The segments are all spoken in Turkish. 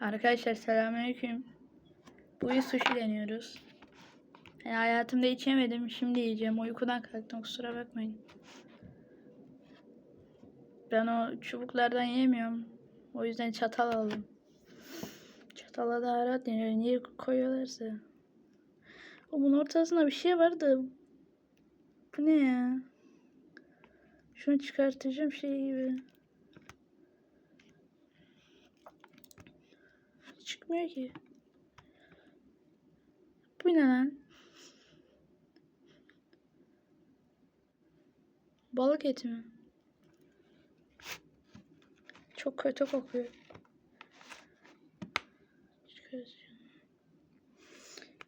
Arkadaşlar selamünaleyküm. Bugün sushi deniyoruz. Yani hayatımda içemedim. Şimdi yiyeceğim. Uykudan kalktım. Kusura bakmayın. Ben o çubuklardan yemiyorum. O yüzden çatal aldım. Çatala da rahat deniyor. Niye koyuyorlarsa. Bunun ortasında bir şey vardı. Bu ne ya? Şunu çıkartacağım şey gibi. Çıkmıyor ki. Bu ne lan? Balık eti mi? Çok kötü kokuyor.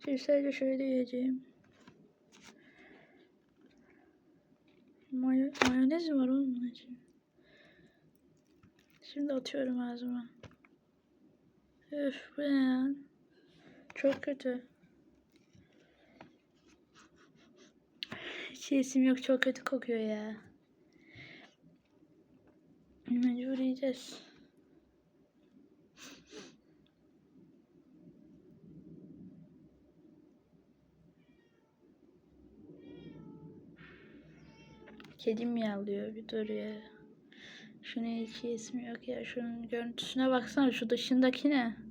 Şimdi sadece şöyle yiyeceğim. Mayo mayonez mi var oğlum bunun için? Şimdi atıyorum ağzıma. Ne lan? Çok kötü. Hiç yesim yok çok kötü kokuyor ya. Mecbur yiyeceğiz. Kedim miyavlıyor bir dur ya. Şunun hiç yesim yok ya. Şunun görüntüsüne baksana şu dışındaki ne?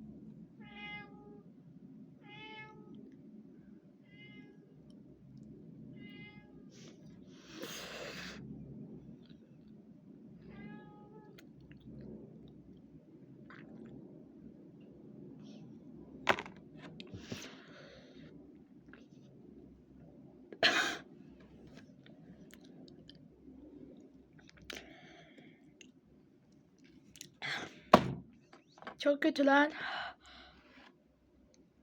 Çok kötü lan.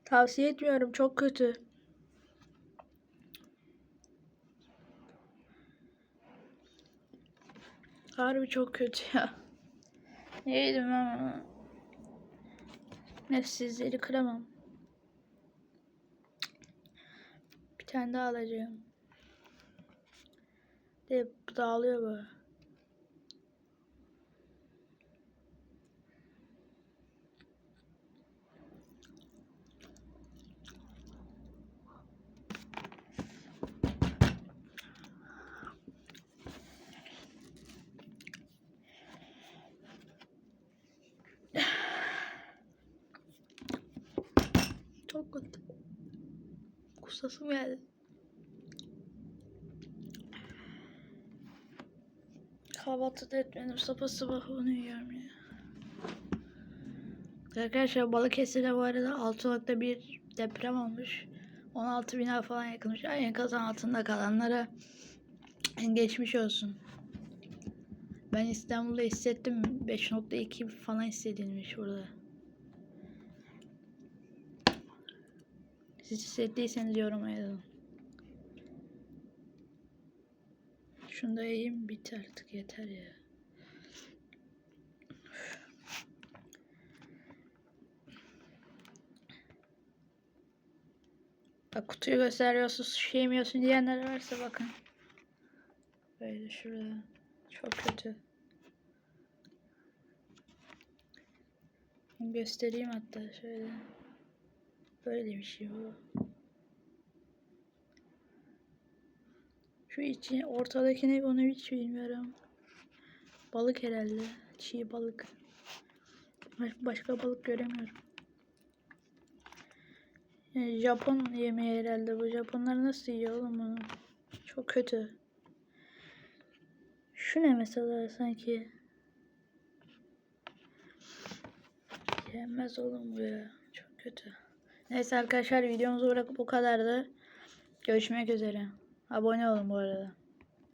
Tavsiye etmiyorum. Çok kötü. Harbi çok kötü ya. Ne yedim bunu? Nefsizleri kıramam. Bir tane daha alacağım. De dağılıyor bu. Çok kötü. Kusasım geldi. Kahvaltı da etmedim. Sabah sabah onu yiyorum ya. Arkadaşlar Balıkesir'de bu arada 6.1 deprem olmuş. 16 bina falan yakılmış. Ay, enkazın altında kalanlara geçmiş olsun. Ben İstanbul'da hissettim. 5.2 falan hissedilmiş burada. Siz hissettiyseniz yoruma yazın. Şunu da yiyeyim biter artık yeter ya. Bak kutuyu gösteriyorsun, şey yemiyorsun diyenler varsa bakın. Böyle şurada. Çok kötü. Göstereyim hatta şöyle. Böyle bir şey bu. Şu için ortadaki ne onu hiç bilmiyorum. Balık herhalde. Çiğ balık. Baş- Başka balık göremiyorum. Yani Japon yemeği herhalde bu. Japonlar nasıl yiyor oğlum bunu? Çok kötü. Şu ne mesela sanki? Yenmez oğlum bu ya. Çok kötü. Neyse arkadaşlar videomuzu bırakıp bu kadardı. Görüşmek üzere. Abone olun bu arada.